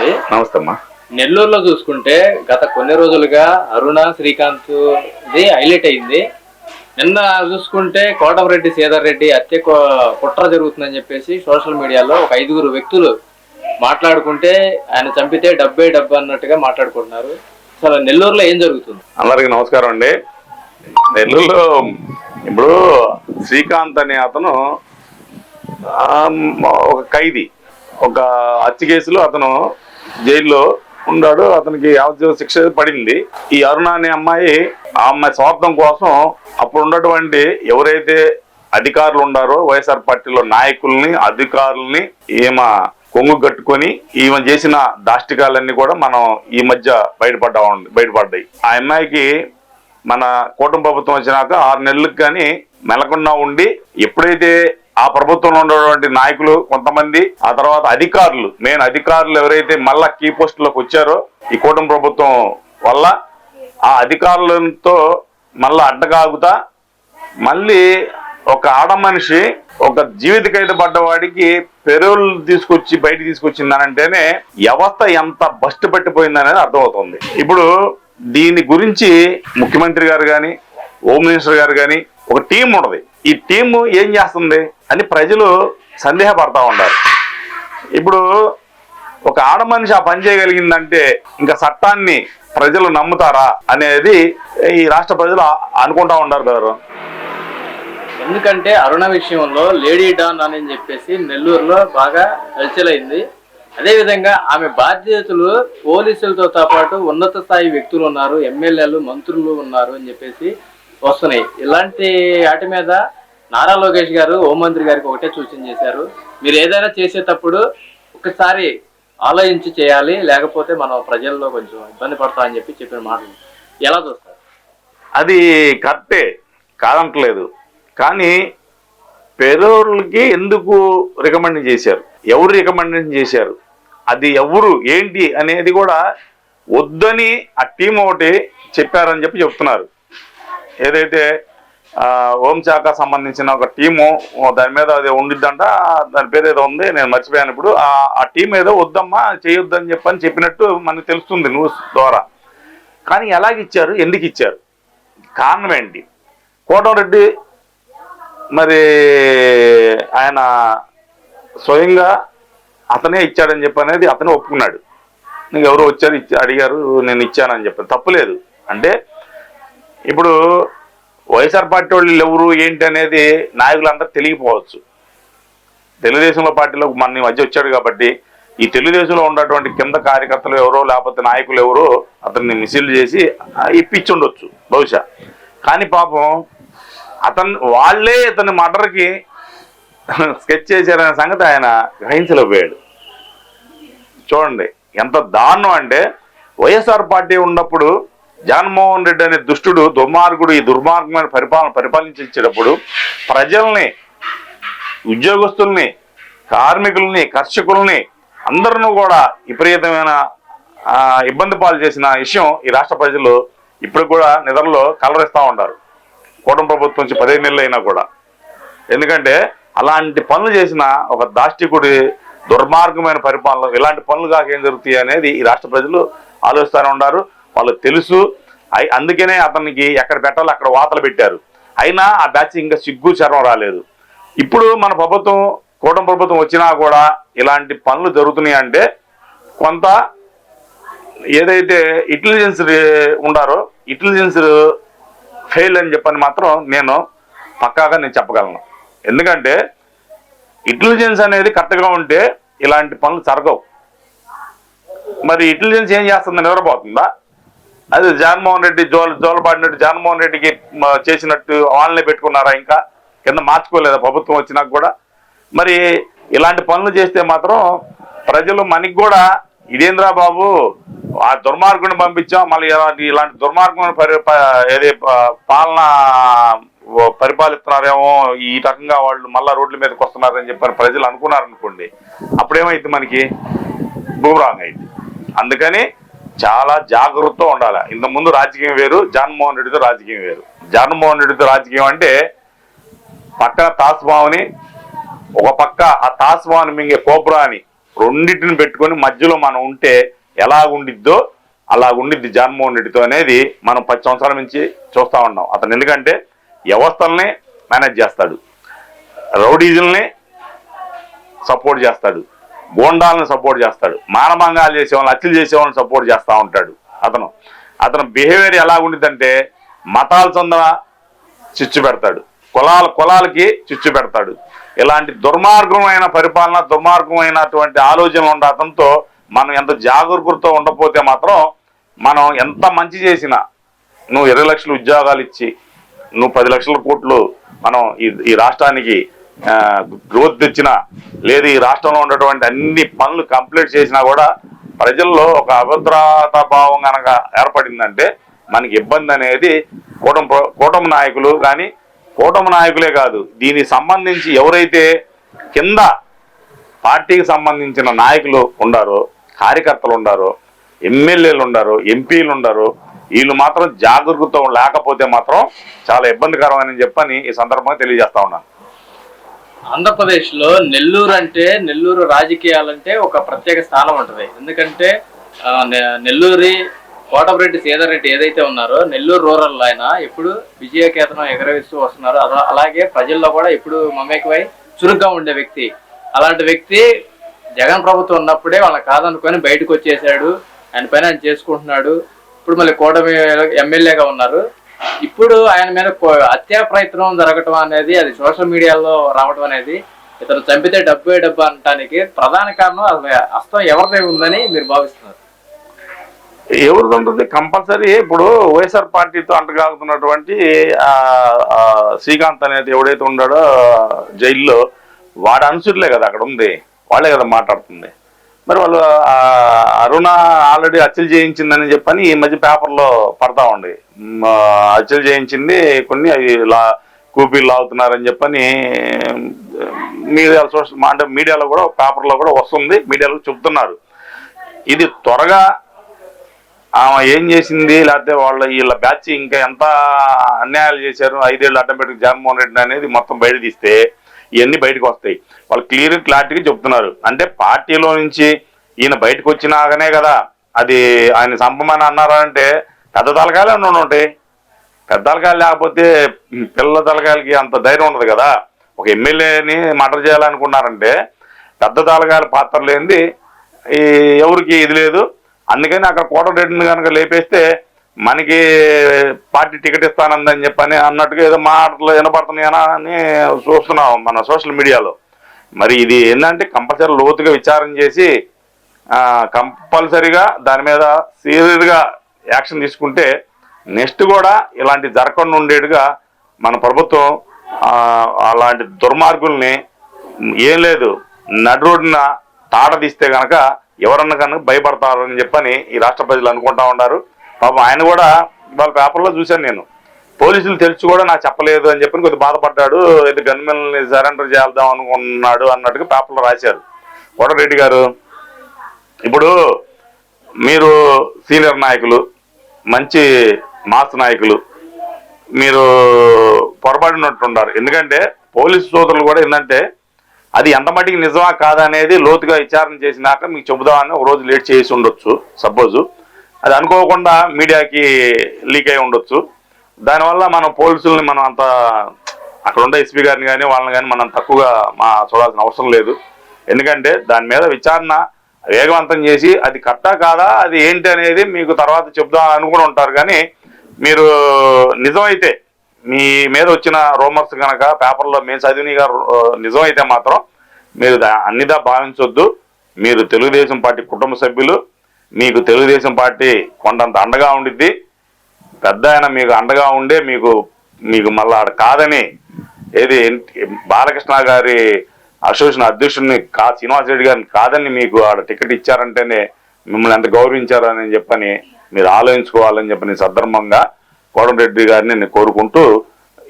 అండి నమస్తే. అమ్మా నెల్లూరులో చూసుకుంటే గత కొన్ని రోజులుగా అరుణ శ్రీకాంత్ ఇది హైలైట్ అయింది. నిన్న చూసుకుంటే కోటమరెడ్డి సీతారెడ్డి రెడ్డి హత్య కుట్ర జరుగుతుందని చెప్పేసి సోషల్ మీడియాలో ఒక ఐదుగురు వ్యక్తులు మాట్లాడుకుంటే ఆయన చంపితే డబ్బే డబ్బు అన్నట్టుగా మాట్లాడుకుంటున్నారు. అసలు నెల్లూరులో ఏం జరుగుతుంది? అందరికి నమస్కారం అండి. నెల్లూరులో ఇప్పుడు శ్రీకాంత్ అనే అతను ఒక ఖైదీ ఒక హత్య కేసులో అతను జైల్లో ఉన్నాడు. అతనికి యావజ్జీవ శిక్ష పడింది. ఈ అరుణ అనే అమ్మాయి ఆ అమ్మాయి స్వార్థం కోసం అప్పుడు ఉన్నటువంటి ఎవరైతే అధికారులు ఉన్నారో వైఎస్ఆర్ పార్టీలో నాయకుల్ని అధికారుల్ని ఈమె కొంగు కట్టుకొని ఈమె చేసిన దాష్టికాలన్నీ కూడా మనం ఈ మధ్య బయటపడ్డా ఉంది బయటపడ్డాయి. ఆ అమ్మాయికి మన కూటమి ప్రభుత్వం వచ్చినాక ఆరు నెలలకు కానీ మెలకుండా ఉండి ఎప్పుడైతే ఆ ప్రభుత్వంలో ఉన్నటువంటి నాయకులు కొంతమంది ఆ తర్వాత అధికారులు. మెయిన్ అధికారులు ఎవరైతే మళ్ళా కీ పోస్టులోకి వచ్చారో ఈ కూటమి ప్రభుత్వం వల్ల ఆ అధికారులతో మళ్ళా అడ్డగాగుతా మళ్ళీ ఒక ఆడ మనిషి ఒక జీవిత ఖైదు పడ్డవాడికి పెరోల్ తీసుకొచ్చి బయట తీసుకొచ్చిందనంటేనే వ్యవస్థ ఎంత బస్ట్ పెట్టిపోయిందనేది అర్థమవుతుంది. ఇప్పుడు దీని గురించి ముఖ్యమంత్రి గారు కానీ హోమ్ మినిస్టర్ గారు కానీ ఒక టీం ఉన్నది ఈ టీము ఏం చేస్తుంది అని ప్రజలు సందేహపడతా ఉన్నారు. ఇప్పుడు ఒక ఆడ మనిషి ఆ పని చేయగలిగిందంటే ఇంకా చట్టాన్ని ప్రజలు నమ్ముతారా అనేది ఈ రాష్ట్ర ప్రజలు అనుకుంటా ఉన్నారు గారు ఎందుకంటే అరుణ విషయంలో లేడీ డాన్ అని చెప్పేసి నెల్లూరులో బాగా హల్చలైంది. అదేవిధంగా ఆమె బాధ్యతలు పోలీసులతో పాటు ఉన్నత స్థాయి వ్యక్తులు ఉన్నారు ఎమ్మెల్యేలు మంత్రులు ఉన్నారు అని చెప్పేసి వస్తున్నాయి. ఇలాంటి వాటి మీద నారా లోకేష్ గారు హోంమంత్రి గారికి ఒకటే సూచన చేశారు. మీరు ఏదైనా చేసేటప్పుడు ఒకసారి ఆలోచించి చేయాలి లేకపోతే మనం ప్రజల్లో కొంచెం ఇబ్బంది పడతామని చెప్పి చెప్పిన మాటలు. ఎలా చూస్తారు? అది కరెక్టే. కాదంటలేదు. కానీ పేదోళ్ళకి ఎందుకు రికమెండ్ చేశారు? ఎవరు రికమెండేషన్ చేశారు? అది ఎవరు ఏంటి అనేది కూడా వద్దని ఆ టీం ఒకటి చెప్పారని చెప్పి చెప్తున్నారు. ఏదైతే ఓంశాఖ హోంశాఖ సంబంధించిన ఒక టీము దాని మీద అది ఉండిద్దంట దాని పేరు ఏదో ఉంది నేను మర్చిపోయాను ఇప్పుడు. ఆ టీం ఏదో వద్దమ్మా చేయొద్దని చెప్పని చెప్పినట్టు మనకు తెలుస్తుంది న్యూస్ ద్వారా. కానీ ఎలాగిచ్చారు ఎందుకు ఇచ్చారు? కారణం ఏంటి? కోటంరెడ్డి మరి ఆయన స్వయంగా అతనే ఇచ్చాడని చెప్పి అనేది అతనే ఒప్పుకున్నాడు. నీకు ఎవరో వచ్చారు ఇచ్చి అడిగారు నేను ఇచ్చానని చెప్పి. తప్పులేదు అంటే ఇప్పుడు వైఎస్ఆర్ పార్టీ వాళ్ళు ఎవరు ఏంటి అనేది నాయకులందరూ తెలియకపోవచ్చు. తెలుగుదేశంలో పార్టీలో మన మధ్య వచ్చాడు కాబట్టి ఈ తెలుగుదేశంలో ఉన్నటువంటి కింద కార్యకర్తలు ఎవరో లేకపోతే నాయకులు ఎవరో అతన్ని మిసిల్ చేసి ఇప్పించి ఉండొచ్చు బహుశా. కానీ పాపం అతను వాళ్ళే ఇతని మర్డర్కి స్కెచ్ చేశారనే సంగతి ఆయన గ్రహించలేకపోయాడు. చూడండి ఎంత దారుణం అంటే వైఎస్ఆర్ పార్టీ ఉన్నప్పుడు జగన్మోహన్ రెడ్డి అనే దుష్టుడు దుర్మార్గుడు ఈ దుర్మార్గమైన పరిపాలన పరిపాలించేటప్పుడు ప్రజల్ని ఉద్యోగస్తుల్ని కార్మికుల్ని కర్షకుల్ని అందరినూ కూడా విపరీతమైన ఇబ్బంది పాలు చేసిన విషయం ఈ రాష్ట్ర ప్రజలు ఇప్పుడు కూడా నిద్రలో కలరిస్తూ ఉంటారు. కూటమి ప్రభుత్వం నుంచి పదిహేను నెలలు అయినా కూడా. ఎందుకంటే అలాంటి పనులు చేసిన ఒక దాష్టికుడి దుర్మార్గమైన పరిపాలన ఇలాంటి పనులు కాక ఏం జరుగుతాయి అనేది ఈ రాష్ట్ర ప్రజలు ఆలోచిస్తూనే ఉన్నారు. వాళ్ళకి తెలుసు. అందుకనే అతనికి ఎక్కడ పెట్టాలో అక్కడ వాతలు పెట్టారు. అయినా ఆ బ్యాచ్ ఇంకా సిగ్గు చర్మం రాలేదు. ఇప్పుడు మన ప్రభుత్వం కూటమి ప్రభుత్వం వచ్చినా కూడా ఇలాంటి పనులు జరుగుతున్నాయి అంటే కొంత ఏదైతే ఇంటెలిజెన్స్ ఉండారో ఇంటెలిజెన్స్ ఫెయిల్ అని చెప్పని మాత్రం నేను పక్కాగా నేను చెప్పగలను. ఎందుకంటే ఇంటెలిజెన్స్ అనేది కరెక్ట్గా ఉంటే ఇలాంటి పనులు జరగవు. మరి ఇంటెలిజెన్స్ ఏం చేస్తుంది నిద్రపోతుందా? అది జగన్మోహన్ రెడ్డి జోల జోలపాడినట్టు జగన్మోహన్ రెడ్డికి చేసినట్టు వాళ్ళనే పెట్టుకున్నారా ఇంకా? కింద మార్చుకోలేదా ప్రభుత్వం వచ్చినాక కూడా? మరి ఇలాంటి పనులు చేస్తే మాత్రం ప్రజలు మనకి కూడా ఇదేంద్రా బాబు ఆ దుర్మార్గుని పంపించాం మళ్ళీ ఇలాంటి ఇలాంటి పరి ఏది పాలన పరిపాలిస్తున్నారేమో ఈ రకంగా వాళ్ళు మళ్ళా రోడ్ల మీదకి వస్తున్నారని చెప్పని ప్రజలు అనుకున్నారనుకోండి అప్పుడేమైంది మనకి? భూరాంగ్ అయింది. అందుకని చాలా జాగ్రత్తగా ఉండాలి. ఇంతకుముందు రాజకీయం వేరు జగన్మోహన్ రెడ్డితో రాజకీయం వేరు. జగన్మోహన్ రెడ్డితో రాజకీయం అంటే పక్కన తాస్మావుని ఒక పక్క ఆ తాస్మాను మింగే కోబ్రా అని రెండింటిని పెట్టుకొని మధ్యలో మనం ఉంటే ఎలా ఉండిద్దో అలా ఉండిద్ది జగన్మోహన్ రెడ్డితో అనేది మనం పది సంవత్సరాల నుంచి చూస్తా ఉన్నాం. అతను ఎందుకంటే వ్యవస్థల్ని మేనేజ్ చేస్తాడు. రౌడీజుల్ని సపోర్ట్ చేస్తాడు. గోండాలను సపోర్ట్ చేస్తాడు. మానభంగాలు చేసేవాళ్ళని హత్యలు సపోర్ట్ చేస్తూ ఉంటాడు అతను. అతను బిహేవియర్ ఎలా ఉండిద్దంటే మతాల చందన చిచ్చు పెడతాడు. కులాల కులాలకి చిచ్చు పెడతాడు. ఇలాంటి దుర్మార్గమైన పరిపాలన దుర్మార్గమైనటువంటి ఆలోచనలు ఉండటంతో మనం ఎంత జాగరూకతతో ఉండకపోతే మాత్రం మనం ఎంత మంచి చేసినా నువ్వు ఇరవై లక్షలు ఉద్యోగాలు ఇచ్చి నువ్వు పది లక్షల కోట్లు మనం ఈ ఈ రాష్ట్రానికి గ్రోత్ తెచ్చినా లేదు ఈ రాష్ట్రంలో ఉన్నటువంటి అన్ని పనులు కంప్లీట్ చేసినా కూడా ప్రజల్లో ఒక అభద్రతా భావం కనుక ఏర్పడిందంటే మనకి ఇబ్బంది అనేది కూటమి కూటమి నాయకులు కానీ కూటమి నాయకులే కాదు. దీనికి సంబంధించి ఎవరైతే కింద పార్టీకి సంబంధించిన నాయకులు ఉండారో కార్యకర్తలు ఉండారో ఎమ్మెల్యేలు ఉండారు ఎంపీలు ఉండారు వీళ్ళు మాత్రం జాగరూకత లేకపోతే మాత్రం చాలా ఇబ్బందికరమని చెప్పని ఈ సందర్భంగా తెలియజేస్తా ఉన్నాను. ఆంధ్రప్రదేశ్లో నెల్లూరు అంటే నెల్లూరు రాజకీయాలంటే ఒక ప్రత్యేక స్థానం ఉంటుంది. ఎందుకంటే నెల్లూరి కోటమిరెడ్డి సీతారెడ్డి ఏదైతే ఉన్నారో నెల్లూరు రూరల్ ఆయన ఎప్పుడు విజయకేతనం ఎగరవేస్తూ వస్తున్నారు అలాగే ప్రజల్లో కూడా ఎప్పుడు మమేకమై చురుగ్గా ఉండే వ్యక్తి. అలాంటి వ్యక్తి జగన్ ప్రభుత్వం ఉన్నప్పుడే వాళ్ళని కాదనుకొని బయటకు వచ్చేసాడు. ఆయన పైన ఆయన చేసుకుంటున్నాడు. ఇప్పుడు మళ్ళీ కూటమి ఎమ్మెల్యేగా ఉన్నారు. ఇప్పుడు ఆయన మీద హత్యా ప్రయత్నం జరగటం అనేది అది సోషల్ మీడియాలో రావడం అనేది ఇతను చంపితే డబ్బే డబ్బు అనటానికి ప్రధాన కారణం అసలు అస్తం ఎవరిదే ఉందని మీరు భావిస్తున్నారు? ఎవరిది ఉంటుంది? కంపల్సరీ ఇప్పుడు వైఎస్ఆర్ పార్టీతో అంటగాగుతున్నటువంటి శ్రీకాంత్ అనేది ఎవడైతే ఉన్నాడో జైల్లో వాడి అనుసరులే కదా అక్కడ ఉంది. వాళ్ళే కదా మాట్లాడుతుంది. మరి వాళ్ళు అరుణ ఆల్రెడీ హత్యలు చేయించిందని చెప్పని ఈ మధ్య పేపర్లో పడతా ఉంది. మ్, హత్యలు చేయించింది కొన్ని అవి లా కూపీలు లాగుతున్నారని చెప్పని మీడియా సోషల్ అంటే మీడియాలో కూడా పేపర్లో కూడా వస్తుంది మీడియాలో చెప్తున్నారు ఇది త్వరగా ఆమె ఏం చేసింది లేకపోతే వాళ్ళ వీళ్ళ బ్యాచ్ ఇంకా ఎంత అన్యాయాలు చేశారు ఐదేళ్ళు అడ్డం పెట్టి జగన్మోహన్ రెడ్డి అనేది మొత్తం బయట తీస్తే ఇవన్నీ బయటకు వస్తాయి. వాళ్ళు క్లియర్ క్లారిటీగా చెప్తున్నారు. అంటే పార్టీలో నుంచి ఈయన బయటకు వచ్చినాకనే కదా. అది ఆయన సంపమని అన్నారు అంటే పెద్ద తలకాయలు ఉండి ఉంటాయి పెద్ద తలకాయలు లేకపోతే పిల్ల తలకాయలకి అంత ధైర్యం ఉండదు కదా. ఒక ఎమ్మెల్యేని మర్డర్ చేయాలనుకున్నారంటే పెద్ద తలకాయల పాత్ర లేనిది ఈ ఎవరికి ఇది లేదు. అందుకని అక్కడ కోటరెడ్డిని కనుక లేపేస్తే మనకి పార్టీ టికెట్ ఇస్తానందని చెప్పని అన్నట్టుగా ఏదో మాటలు వినపడుతున్నాయనా అని చూస్తున్నాం మన సోషల్ మీడియాలో. మరి ఇది ఏంటంటే కంపల్సరీ లోతుగా విచారం చేసి కంపల్సరీగా దాని మీద సీరియస్గా యాక్షన్ తీసుకుంటే నెక్స్ట్ కూడా ఇలాంటి జరగకుండా ఉండేట్టుగా మన ప్రభుత్వం అలాంటి దుర్మార్గుల్ని ఏం లేదు నడు రోడ్డున తాట తీస్తే ఎవరన్నా కనుక భయపడతారని చెప్పని ఈ రాష్ట్ర ప్రజలు అనుకుంటా ఉన్నారు. పాపం ఆయన కూడా వాళ్ళ పేపర్లో చూశాను నేను. పోలీసులు తెలిసి కూడా నాకు చెప్పలేదు అని చెప్పి కొద్ది బాధపడ్డాడు. ఇది గన్మెన్ని సరెండర్ చేద్దాం అనుకున్నాడు అన్నట్టుగా పేపర్లో రాశారు. కోటరెడ్డి గారు ఇప్పుడు మీరు సీనియర్ నాయకులు మంచి మాస్ నాయకులు మీరు పొరపడినట్టున్నారు ఎందుకంటే పోలీసు సోదరులు కూడా ఏంటంటే అది ఎంత మటుకు నిజమా కాదనేది లోతుగా విచారణ చేసినాక మీకు చెబుదామని ఒక రోజు లేట్ చేసి ఉండొచ్చు సపోజు. అది అనుకోకుండా మీడియాకి లీక్ అయి ఉండొచ్చు. దానివల్ల మనం పోలీసుల్ని మనం అంత అక్కడ ఉండే ఎస్పీ గారిని కానీ వాళ్ళని కానీ మనం తక్కువగా మా చూడాల్సిన అవసరం లేదు. ఎందుకంటే దాని మీద విచారణ వేగవంతం చేసి అది కట్టా కాదా అది ఏంటి అనేది మీకు తర్వాత చెప్దాం అనుకుని ఉంటారు. కానీ మీరు నిజమైతే మీ మీద వచ్చిన రూమర్స్ కనుక పేపర్లో మేము చదివినగా నిజమైతే మాత్రం మీరు దా- అన్నిదా భావించొద్దు. మీరు తెలుగుదేశం పార్టీ కుటుంబ సభ్యులు మీకు తెలుగుదేశం పార్టీ కొండంత అండగా ఉండిద్ది. పెద్ద ఆయన మీకు అండగా ఉండే మీకు మీకు మళ్ళా కాదని ఏది బాలకృష్ణ గారి అసోసియేషన్ అధ్యక్షుడిని కా శ్రీనివాస్ రెడ్డి గారిని కాదని మీకు ఆడ టికెట్ ఇచ్చారంటేనే మిమ్మల్ని ఎంత గౌరవించారని చెప్పని మీరు ఆలోచించుకోవాలని చెప్పని సందర్భంగా కోడంరెడ్డి గారిని నేను కోరుకుంటూ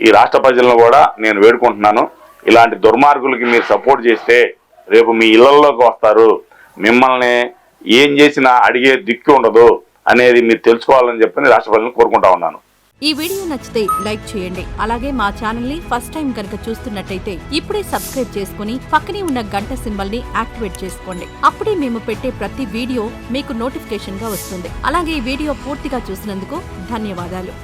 ఈ రాష్ట్ర ప్రజలను కూడా నేను వేడుకుంటున్నాను. ఇలాంటి దుర్మార్గులకి మీరు సపోర్ట్ చేస్తే రేపు మీ ఇళ్ళలోకి వస్తారు. మిమ్మల్ని ఏం చేసినా అడిగే దిక్కు ఉండదు అనేది మీరు తెలుసుకోవాలని చెప్పని రాష్ట్ర ప్రజలను కోరుకుంటా ఉన్నాను. ఈ వీడియో నచ్చితే లైక్ చేయండి. అలాగే మా ఛానల్ని ఫస్ట్ టైం కనుక చూస్తున్నట్టయితే ఇప్పుడే సబ్స్క్రైబ్ చేసుకుని పక్కనే ఉన్న గంట సింబల్ని యాక్టివేట్ చేసుకోండి. అప్పుడే మేము పెట్టే ప్రతి వీడియో మీకు నోటిఫికేషన్గా వస్తుంది. అలాగే ఈ వీడియో పూర్తిగా చూసినందుకు ధన్యవాదాలు.